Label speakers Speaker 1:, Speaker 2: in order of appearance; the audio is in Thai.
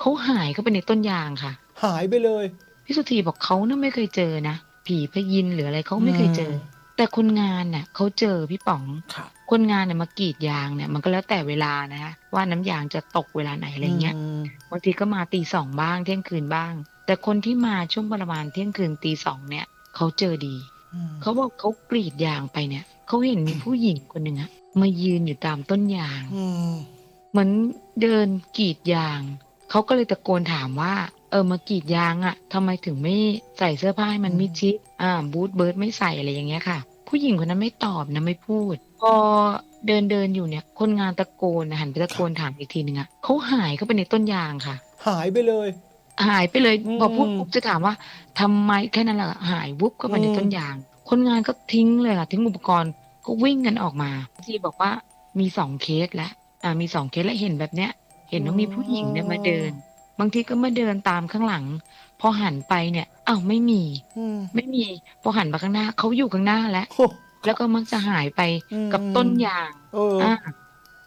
Speaker 1: เขาหายเข้าไปในต้นยางค่ะ
Speaker 2: หายไปเลย
Speaker 1: พี่สุธีบอกเขาน่ะไม่เคยเจอนะ ผีพยินหรืออะไรเขาไม่เคยเจออ
Speaker 2: ม
Speaker 1: แต่คนงานน่ะเขาเจอพี่ป๋อง
Speaker 2: ครับ
Speaker 1: คนงานเนี่ยมากรีดยางเนี่ยมันก็แล้วแต่เวลานะคะว่าน้ำยางจะตกเวลาไหนอะไรเงี้ย
Speaker 2: ม
Speaker 1: บางทีก็มาตีสองบ้างเที่ยงคืนบ้าง แต่คนที่มาช่วงประมาณเที่ยงคืนตีสองเนี่ยเขาเจอดี
Speaker 2: อืม
Speaker 1: เขาบอกเขากรีดยางไปเนี่ยเขาเห็นมีผู้หญิงคนหนึ่งอะมายืนอยู่ตามต้นยาง
Speaker 2: อืม
Speaker 1: เหมือนเดินกรีดยาง เขาก็เลยตะโกนถามว่า เออมากรีดยางอะทำไมถึงไม่ใส่เสื้อผ้าให้มันมิดชิดอ่าบูทเบิร์ดไม่ใส่อะไรอย่างเงี้ยค่ะ ผู้หญิงคนนั้นไม่ตอบนะไม่พูด พอเดินเดินอยู่เนี่ย คนงานตะโกนนะหันไปตะโกนถามอีกทีหนึ่งอะเขาหายเข้าไปในต้นยางค่ะ
Speaker 2: หายไปเลย
Speaker 1: หายไปเลย
Speaker 2: อืม
Speaker 1: พอพูดปุ๊บจะถามว่าทำไมแค่นั้นแหละหายวุบเข้าไปใน
Speaker 2: อืม
Speaker 1: ต้นยาง คนงานก็ทิ้งเลยค่ะทิ้งอุปกรณ์ก็วิ่งกันออกมา ที่บอกว่ามีสองเคสแล้วอ่ามีสองเคสแล้วเห็นแบบเนี้ย เห็นว่ามีผู้หญิงเนี่ยมาเดิน บางทีก็มาเดินตามข้างหลัง พอหันไปเนี่ยอ้าวไม่มี
Speaker 2: อืม
Speaker 1: ไม่มี พอหันไปข้างหน้าเขาอยู่ข้างหน้าแล้ว
Speaker 2: โอ้
Speaker 1: แล้วก็มักจะหายไป
Speaker 2: อืม
Speaker 1: กับต้นยาง
Speaker 2: เออ
Speaker 1: อ่า